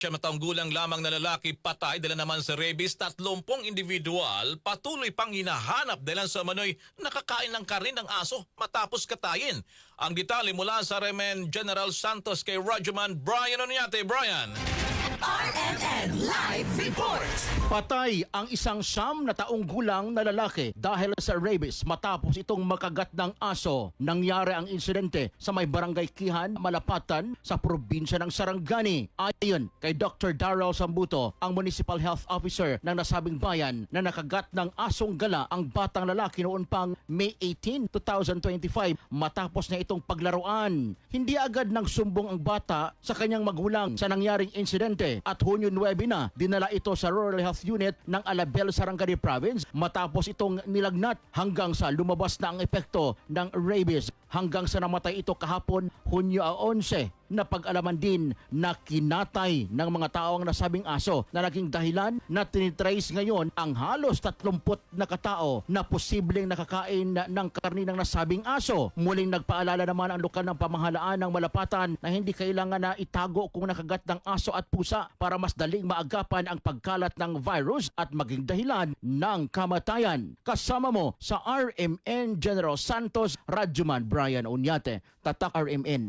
Siya mataong gulang lamang na lalaki patay dala naman sa rabies, 30 individual patuloy pang hinahanap dahil sa manoy nakakain ng karne ng aso matapos katayin. Ang detalye mula sa Remen General Santos kay Rajuman Brian Onyate. Brian! RMN Live Report. Patay ang isang siyam na taong gulang na lalaki dahil sa rabies matapos itong makagat ng aso. Nangyari ang insidente sa may barangay Kihan, Malapatan sa probinsya ng Sarangani. Ayon kay Dr. Darrell Sambuto, ang Municipal Health Officer ng nasabing bayan na nakagat ng asong gala ang batang lalaki noon pang May 18, 2025 matapos na itong paglaruan. Hindi agad nang sumbong ang bata sa kanyang magulang sa nangyaring insidente at Hunyo 9 na dinala ito sa Rural Health Unit ng Alabel, Sarangani Province matapos itong nilagnat hanggang sa lumabas na ang epekto ng rabies hanggang sa namatay ito kahapon Hunyo 11 na pag-alaman din na kinatay ng mga tao ang nasabing aso na naging dahilan na tinitrace ngayon ang halos 30 na katao na posibleng nakakain na- ng karni ng nasabing aso. Muling nagpaalala naman ang lokal ng pamahalaan ng Malapatan na hindi kailangan na itago kung nakagat ng aso at pusa para mas daling maagapan ang pagkalat ng virus at maging dahilan ng kamatayan. Kasama mo sa RMN General Santos Radjuman Brian Unyate, Tatak RMN.